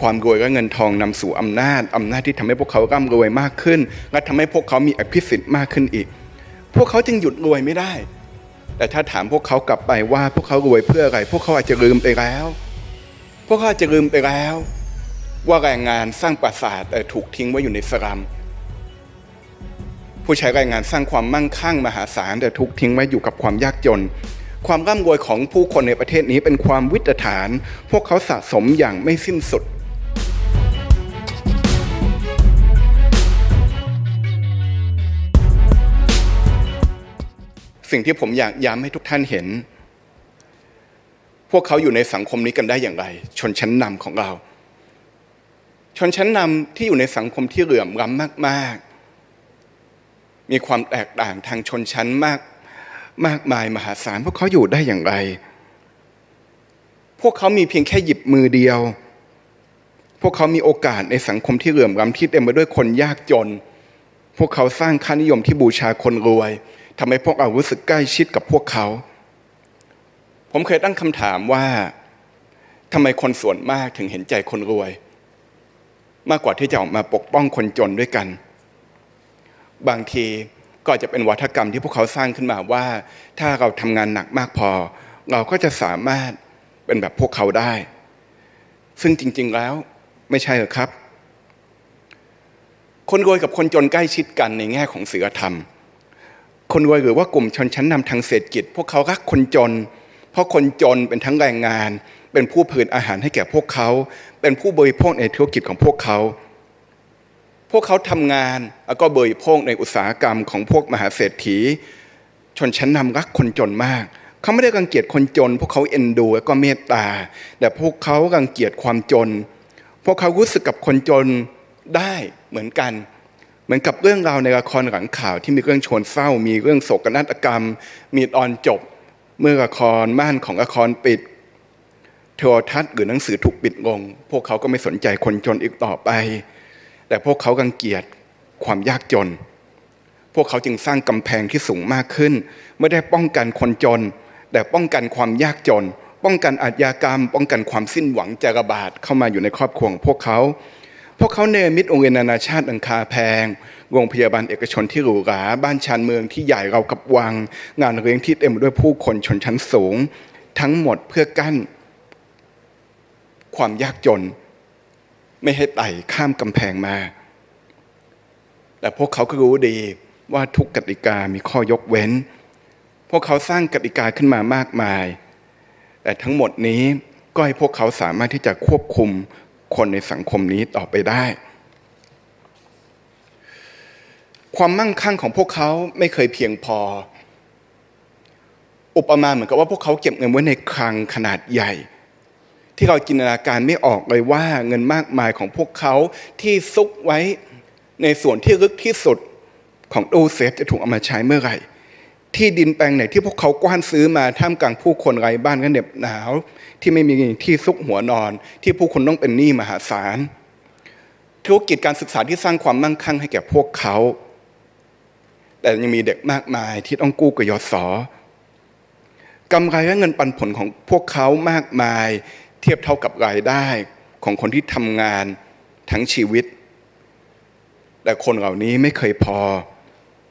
ความรวยและเงินทองนำสู่อำนาจอำนาจที่ทำให้พวกเขาร่ำรวยมากขึ้น และทำให้พวกเขามีอภิสิทธิ์มากขึ้นอีก พวกเขาจึงหยุดรวยไม่ได้ แต่ถ้าถามพวกเขากลับไปว่าพวกเขารวยเพื่ออะไร พวกเขาอาจจะลืมไปแล้ว พวกเขาอาจจะลืมไปแล้ว ว่าแรงงานสร้างปราสาทแต่ถูกทิ้งไว้อยู่ในสลัมผู้ใช้แรงงานสร้างความมั่งคั่งมหาศาลแต่ถูกทิ้งไว้อยู่กับความยากจน ความร่ำรวยของผู้คนในประเทศนี้เป็นความวิตฐาน พวกเขาสะสมอย่างไม่สิ้นสุด สิ่งที่ผมอยากย้ำให้ทุกท่านเห็น พวกเขาอยู่ในสังคมนี้กันได้อย่างไร ชนชั้นนำของเรา ชนชั้นนำที่อยู่ในสังคมที่เหลื่อมล้ำมากๆ มีความแตกต่างทางชนชั้นมากมากมายมหาศาลพวกเขาอยู่ได้อย่างไร พวกเขามีเพียงแค่หยิบมือเดียว พวกเขามีโอกาสในสังคมที่เหลื่อมล้ำที่เต็มไปด้วยคนยากจน พวกเขาสร้างค่านิยมที่บูชาคนรวย ทำให้พวกเรารู้สึกใกล้ชิดกับพวกเขา ผมเคยตั้งคำถามว่าทำไมคนส่วนมากถึงเห็นใจคนรวย มากกว่าที่จะออกมาปกป้องคนจนด้วยกัน บางทีก็จะเป็นวัฒกรรมที่พวกเขาสร้างขึ้นมาว่า ถ้าเราทำงานหนักมากพอ เราก็จะสามารถเป็นแบบพวกเขาได้ ซึ่งจริง ๆแล้วไม่ใช่หรอกครับ คนรวยกับคนจนใกล้ชิดกันในแง่ของศีลธรรม คนรวยหรือว่ากลุ่มชนชั้นนำทางเศรษฐกิจ พวกเขารักคนจน เพราะคนจนเป็นทั้งแรงงาน เป็นผู้ผลิตอาหารให้แก่พวกเขา เป็นผู้บริโภคในธุรกิจของพวกเขา พวกเขาทำงานแล้วก็บริโภคในอุตสาหกรรมของพวกมหาเศรษฐี ชนชั้นนำรักคนจนมากเขาไม่ได้รังเกียจคนจน พวกเขาเอ็นดูแล้วก็เมตตา แต่พวกเขารังเกียจความจน พวกเขารู้สึกกับคนจนได้เหมือนกัน เหมือนกับเรื่องราวในละครหลังข่าวที่มีเรื่องชวนเศร้า มีเรื่องโศกนาฏกรรม มีตอนจบ เมื่อละครม่านของละครปิดโทรทัศน์หรือหนังสือถูกปิดลงพวกเขาก็ไม่สนใจคนจนอีกต่อไป แต่พวกเขากังเกียจความยากจน พวกเขาจึงสร้างกำแพงที่สูงมากขึ้น ไม่ได้ป้องกันคนจน แต่ป้องกันความยากจน ป้องกันอาชญากรรม ป้องกันความสิ้นหวังจะระบาดเข้ามาอยู่ในครอบครัวของพวกเขา พวกเขาเนรมิตโรงเรียนนานาชาติอังคาแพงโรงพยาบาลเอกชนที่หรูหราบ้านชานเมืองที่ใหญ่เรากับวัง งานเลี้ยงที่เต็มด้วยผู้คนชนชั้นสูง ทั้งหมดเพื่อกั้น ความยากจน ไม่ให้ไต่ข้ามกำแพงมา แต่พวกเขาก็รู้ดีว่าทุกกติกามีข้อยกเว้น พวกเขาสร้างกติกาขึ้นมามากมาย แต่ทั้งหมดนี้ก็ให้พวกเขาสามารถที่จะควบคุม คนในสังคมนี้ต่อไปได้ ความมั่งคั่งของพวกเขาไม่เคยเพียงพอ อุปมาเหมือนกับว่าพวกเขาเก็บเงินไว้ในคลังขนาดใหญ่ ที่เราจินตนาการไม่ออกเลยว่าเงินมากมายของพวกเขาที่ซุกไว้ในส่วนที่ลึกที่สุดของตู้เซฟจะถูกเอามาใช้เมื่อไหร่ ที่ดินแปลงไหนที่พวกเขากว้านซื้อมาท่ามกลางผู้คนไร้บ้านกันเหน็บหนาว ที่ไม่มีที่ซุกหัวนอน ที่ผู้คนต้องเป็นหนี้มหาศาลธุรกิจการศึกษาที่สร้างความมั่งคั่งให้แก่พวกเขา แต่ยังมีเด็กมากมายที่ต้องกู้กยศกำไรและเงินปันผลของพวกเขามากมาย เทียบเท่ากับรายได้ของคนที่ทำงานทั้งชีวิต แต่คนเหล่านี้ไม่เคยพอ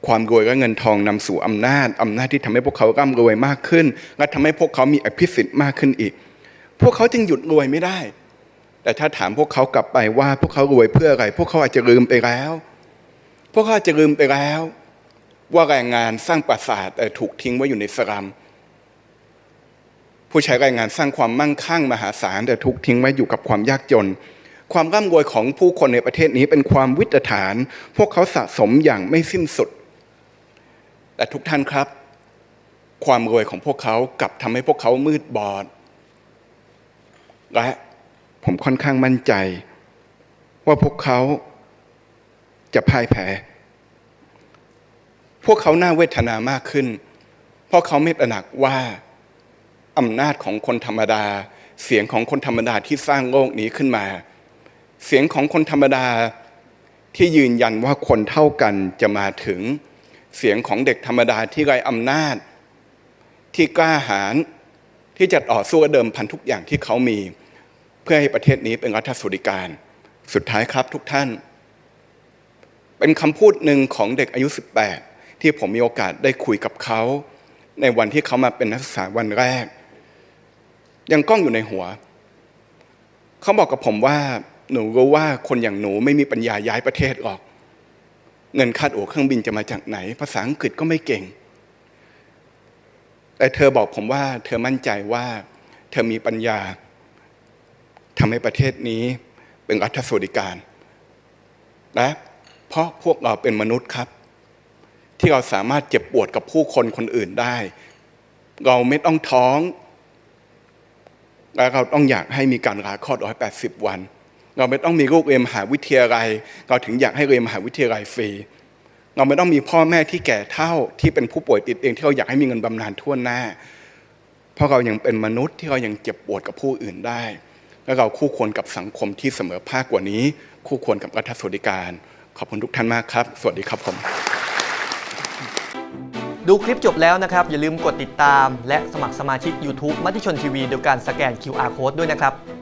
ความรวยและเงินทองนำสู่อำนาจอำนาจที่ทำให้พวกเขาร่ำรวยมากขึ้น และทำให้พวกเขามีอภิสิทธิ์มากขึ้นอีก พวกเขาจึงหยุดรวยไม่ได้ แต่ถ้าถามพวกเขากลับไปว่าพวกเขารวยเพื่ออะไร พวกเขาอาจจะลืมไปแล้ว พวกเขาอาจจะลืมไปแล้ว ว่าแรงงานสร้างปราสาทแต่ถูกทิ้งไว้อยู่ในสลัมผู้ใช้แรงงานสร้างความมั่งคั่งมหาศาลแต่ถูกทิ้งไว้อยู่กับความยากจนความร่ำรวยของผู้คนในประเทศนี้เป็นความวิตฐาน พวกเขาสะสมอย่างไม่สิ้นสุด แต่ทุกท่านครับ ความรวยของพวกเขากลับทำให้พวกเขามืดบอด และผมค่อนข้างมั่นใจ ว่าพวกเขาจะพ่ายแพ้ พวกเขาน่าเวทนามากขึ้น เพราะเขาไม่ตระหนักว่าอำนาจของคนธรรมดา เสียงของคนธรรมดาที่สร้างโลกนี้ขึ้นมา เสียงของคนธรรมดาที่ยืนยันว่าคนเท่ากันจะมาถึง เสียงของเด็กธรรมดาที่ไร้อำนาจ ที่กล้าหาญที่จะต่อสู้เดิมพันทุกอย่างที่เขามี เพื่อให้ประเทศนี้เป็นรัฐสวัสดิการ สุดท้ายครับทุกท่าน เป็นคำพูดหนึ่งของเด็กอายุ 18 ที่ผมมีโอกาสได้คุยกับเขา ในวันที่เขามาเป็นนักศึกษาวันแรก ยังกล้องอยู่ในหัว เขาบอกกับผมว่าหนูรู้ว่าคนอย่างหนูไม่มีปัญญาย้ายประเทศหรอก เงินค่าตั๋วเครื่องบินจะมาจากไหน ภาษาอังกฤษก็ไม่เก่ง แต่เธอบอกผมว่า เธอมั่นใจว่า เธอมีปัญญาทำให้ประเทศนี้เป็นรัฐสวัสดิการและเพราะพวกเราเป็นมนุษย์ครับ ที่เราสามารถเจ็บปวดกับผู้คนคนอื่นได้ เราไม่ต้องท้อง และเราต้องอยากให้มีการลาคลอด 180 วัน เราไม่ต้องมีลูกเรียนมหาวิทยาลัย เราถึงอยากให้เรียนมหาวิทยาลัยฟรี เราไม่ต้องมีพ่อแม่ที่แก่เฒ่าที่เป็นผู้ป่วยติดเองที่เราอยากให้มีเงินบำนาญทั่วหน้า เพราะเรายังเป็นมนุษย์ที่เรายังเจ็บปวดกับผู้อื่นได้ และเราคู่ควรกับสังคมที่เสมอภาคกว่านี้ คู่ควรกับรัฐสวัสดิการ ขอบคุณทุกท่านมากครับ สวัสดีครับผม ดูคลิปจบแล้วนะครับ อย่าลืมกดติดตาม และสมัครสมาชิก YouTube มติชนทีวีโดยการสแกน QR Code ด้วยนะครับ